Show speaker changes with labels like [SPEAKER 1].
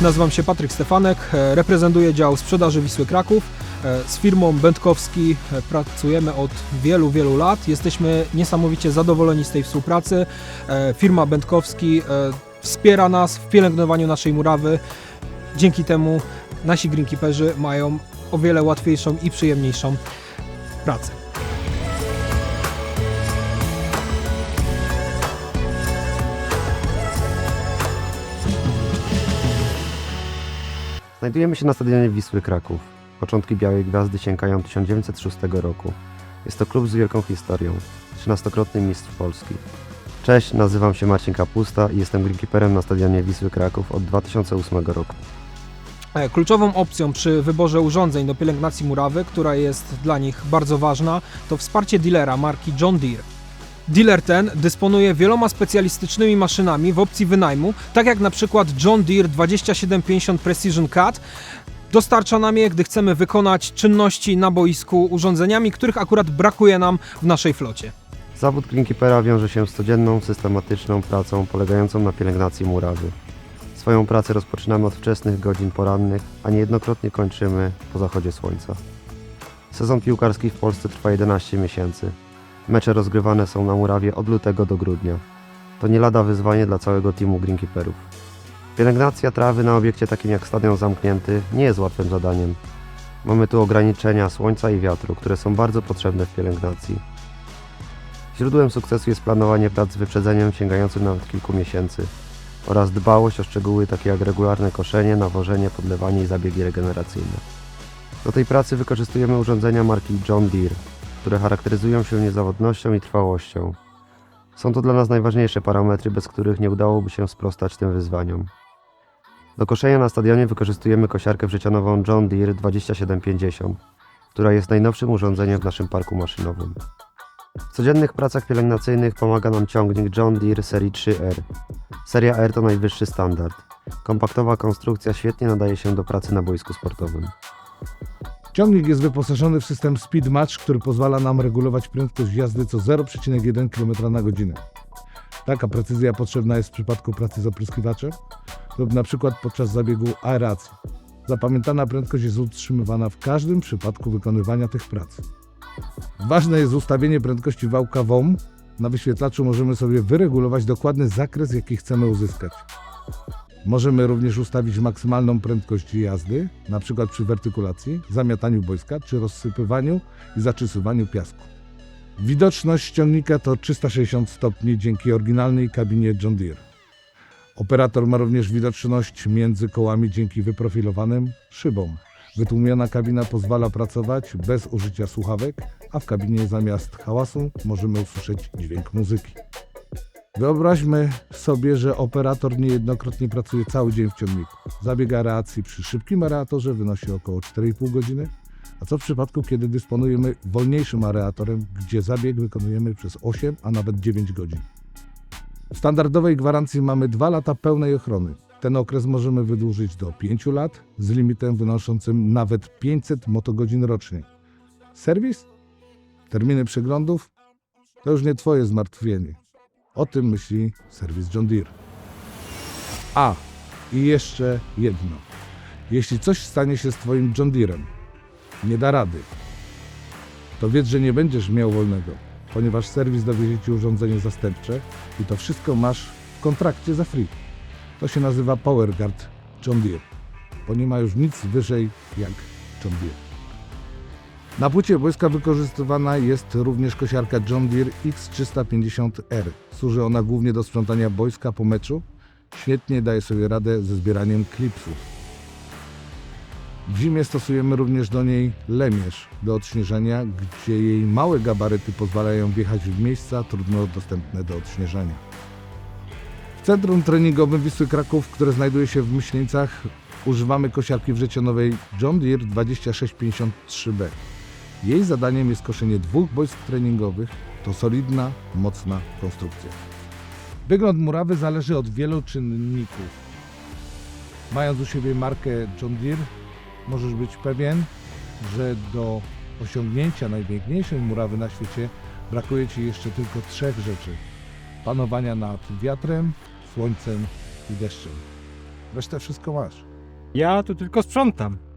[SPEAKER 1] Nazywam się Patryk Stefanek, e, reprezentuję dział sprzedaży Wisły Kraków. E, Z firmą Będkowski e, pracujemy od wielu, wielu lat. Jesteśmy niesamowicie zadowoleni z tej współpracy. Firma Będkowski wspiera nas w pielęgnowaniu naszej murawy. Dzięki temu nasi greenkeeperzy mają o wiele łatwiejszą i przyjemniejszą pracę.
[SPEAKER 2] Znajdujemy się na stadionie Wisły Kraków. Początki Białej Gwiazdy sięgają 1906 roku. Jest to klub z wielką historią. 13-krotny mistrz Polski. Cześć, nazywam się Marcin Kapusta i jestem greenkeeperem na stadionie Wisły Kraków od 2008 roku.
[SPEAKER 1] E, Kluczową opcją przy wyborze urządzeń do pielęgnacji murawy, która jest dla nich bardzo ważna, to wsparcie dealera marki John Deere. Dealer ten dysponuje wieloma specjalistycznymi maszynami w opcji wynajmu, tak jak na przykład John Deere 2750 Precision Cut. Dostarcza nam je, gdy chcemy wykonać czynności na boisku urządzeniami, których akurat brakuje nam w naszej flocie.
[SPEAKER 2] Zawód greenkeepera wiąże się z codzienną, systematyczną pracą polegającą na pielęgnacji murawy. Swoją pracę rozpoczynamy od wczesnych godzin porannych, a niejednokrotnie kończymy po zachodzie słońca. Sezon piłkarski w Polsce trwa 11 miesięcy. Mecze rozgrywane są na murawie od lutego do grudnia. To nie lada wyzwanie dla całego teamu greenkeeperów. Pielęgnacja trawy na obiekcie takim jak stadion zamknięty nie jest łatwym zadaniem. Mamy tu ograniczenia słońca i wiatru, które są bardzo potrzebne w pielęgnacji. Źródłem sukcesu jest planowanie prac z wyprzedzeniem sięgającym nawet kilku miesięcy oraz dbałość o szczegóły takie jak regularne koszenie, nawożenie, podlewanie i zabiegi regeneracyjne. Do tej pracy wykorzystujemy urządzenia marki John Deere, które charakteryzują się niezawodnością i trwałością. Są to dla nas najważniejsze parametry, bez których nie udałoby się sprostać tym wyzwaniom. Do koszenia na stadionie wykorzystujemy kosiarkę wrzecionową John Deere 2750, która jest najnowszym urządzeniem w naszym parku maszynowym. W codziennych pracach pielęgnacyjnych pomaga nam ciągnik John Deere serii 3R. Seria R to najwyższy standard. Kompaktowa konstrukcja świetnie nadaje się do pracy na boisku sportowym.
[SPEAKER 3] Ciągnik jest wyposażony w system Speed Match, który pozwala nam regulować prędkość jazdy co 0,1 km na godzinę. Taka precyzja potrzebna jest w przypadku pracy z opryskiwaczem lub na przykład podczas zabiegu aeracji. Zapamiętana prędkość jest utrzymywana w każdym przypadku wykonywania tych prac. Ważne jest ustawienie prędkości wałka WOM. Na wyświetlaczu możemy sobie wyregulować dokładny zakres, jaki chcemy uzyskać. Możemy również ustawić maksymalną prędkość jazdy, przykład przy wertykulacji, zamiataniu boiska czy rozsypywaniu i zaczysywaniu piasku. Widoczność ciągnika to 360 stopni dzięki oryginalnej kabinie John Deere. Operator ma również widoczność między kołami dzięki wyprofilowanym szybom. Wytłumiona kabina pozwala pracować bez użycia słuchawek, a w kabinie zamiast hałasu możemy usłyszeć dźwięk muzyki. Wyobraźmy sobie, że operator niejednokrotnie pracuje cały dzień w ciągniku. Zabieg aeracji przy szybkim aeratorze wynosi około 4,5 godziny, a co w przypadku, kiedy dysponujemy wolniejszym aeratorem, gdzie zabieg wykonujemy przez 8, a nawet 9 godzin. W standardowej gwarancji mamy 2 lata pełnej ochrony. Ten okres możemy wydłużyć do 5 lat z limitem wynoszącym nawet 500 motogodzin rocznie. Serwis? Terminy przeglądów? To już nie Twoje zmartwienie. O tym myśli serwis John Deere. A, i jeszcze jedno. Jeśli coś stanie się z Twoim John Deerem, nie da rady, to wiedz, że nie będziesz miał wolnego, ponieważ serwis dowiezie Ci urządzenie zastępcze i to wszystko masz w kontrakcie za free. To się nazywa PowerGuard John Deere, bo nie ma już nic wyżej jak John Deere. Na płycie boiska wykorzystywana jest również kosiarka John Deere X350R. Służy ona głównie do sprzątania boiska po meczu. Świetnie daje sobie radę ze zbieraniem klipsów. W zimie stosujemy również do niej lemierz do odśnieżania, gdzie jej małe gabaryty pozwalają wjechać w miejsca trudno dostępne do odśnieżania. W centrum treningowym Wisły Kraków, które znajduje się w Myśleńcach, używamy kosiarki wrzecionowej John Deere 2653B. Jej zadaniem jest koszenie dwóch boisk treningowych. To solidna, mocna konstrukcja. Wygląd murawy zależy od wielu czynników. Mając u siebie markę John Deere, możesz być pewien, że do osiągnięcia najpiękniejszej murawy na świecie brakuje Ci jeszcze tylko trzech rzeczy. Panowania nad wiatrem, słońcem i deszczem. Resztę wszystko masz.
[SPEAKER 4] Ja tu tylko sprzątam.